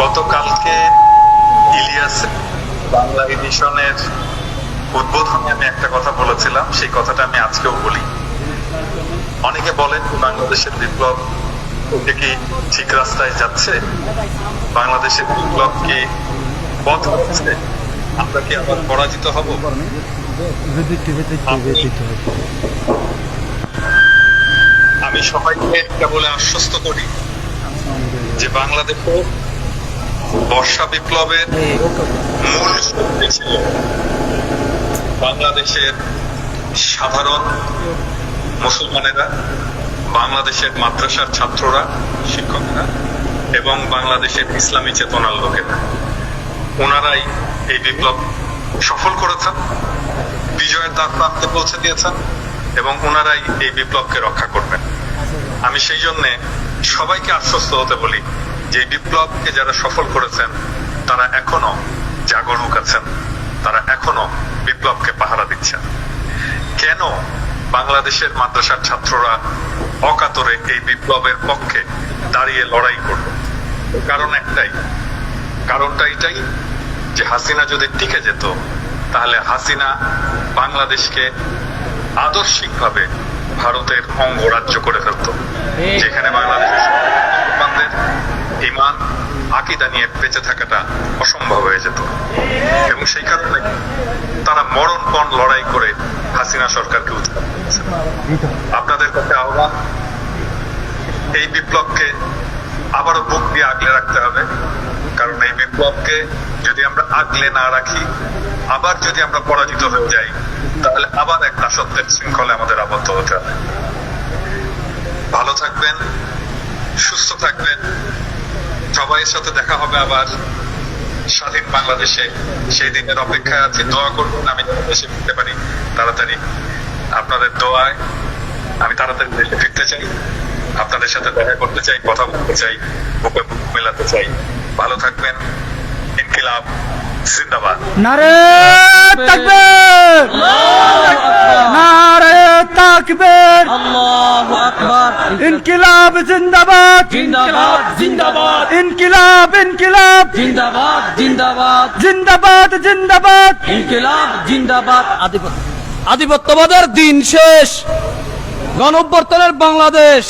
গতকালকে ইলিয়াস বাংলা এডিশনের উদ্বোধনে আমি একটা কথা বলেছিলাম, সেই কথাটা আমি আজকেও বলি। অনেকে বলেন বাংলাদেশের বিপ্লব ওটা কি ঠিক রাস্তায় যাচ্ছে? বাংলাদেশের বিপ্লব কি পথ হচ্ছে? আমরা কি আবার পরাজিত হব? আমি সবাইকে এটা বলে আশ্বস্ত করি যে বাংলাদেশে বর্ষা বিপ্লবের মূল শক্তি ছিল বাংলাদেশের সাধারণ মুসলমানেরা, বাংলাদেশের মাদ্রাসার ছাত্ররা, শিক্ষকরা এবং বাংলাদেশের ইসলামী চেতনার লোকেরা। ওনারাই এই বিপ্লব সফল করেছেন, বিজয়ের দ্বার প্রাপ্তে পৌঁছে দিয়েছেন এবং ওনারাই এই বিপ্লবকে রক্ষা করবেন। আমি সেই জন্যে সবাইকে আশ্বস্ত হতে বলি যে বিপ্লবকে যারা সফল করেছেন, তারা এখনও জাগরুক আছেন। তারা এখনও বিপ্লবকে পাহারা দিচ্ছেন। কেন বাংলাদেশের মাদ্রাসার ছাত্ররা অকাতরে এই বিপ্লবের পক্ষে দাঁড়িয়ে লড়াই করল? কারণ একটাই। কারণটা এটাই যে হাসিনা যদি টিকে যেত, তাহলে হাসিনা বাংলাদেশকে আদর্শিকভাবে ভারতের অঙ্গরাজ্য করে ফেলত। যেখানে বাংলাদেশের আকিদা নিয়ে বেঁচে থাকাটা অসম্ভব হয়ে যেত। এবং সেই কারণে তারা মরণপণ লড়াই করে হাসিনা সরকারকে আপনাদের কাছে আহ্বান, এই বিপ্লবকে আবারও বুক দিয়ে আগলে রাখতে হবে। কারণ এই বিপ্লবকে যদি আমরা আগলে না রাখি, আবার যদি আমরা পরাজিত হয়ে যাই, তাহলে আবার এক দাসত্বের শৃঙ্খলে আমাদের আবদ্ধ হতে হবে। ভালো থাকবেন, সুস্থ থাকবেন। সবাইয়ের সাথে দেখা হবে আবার স্বাধীন বাংলাদেশে। সেই দিনের অপেক্ষায় আছি। দোয়া করবেন আমি দেশে ফিরতে পারি। তাড়াতাড়ি আপনাদের দোয়ায় আমি তাড়াতাড়ি দেশে ফিরতে চাই। আপনাদের সাথে দেখা করতে চাই, কথা বলতে চাই বুকে বুক মেলাতে চাই। ভালো থাকবেন। ইনকিলাব, জিন্দাবাদ। নারে আল্লাহু আকবার। ইনকিলাব জিন্দাবাদ। জিন্দাবাদ জিন্দাবাদ। ইনকিলাব ইনকিলাব। জিন্দাবাদ জিন্দাবাদ। জিন্দাবাদ জিন্দাবাদ। ইনকিলাব জিন্দাবাদ। আধিপত্য আধিপত্যবাদের দিন শেষ। গণঅভ্যর্থনের বাংলাদেশ।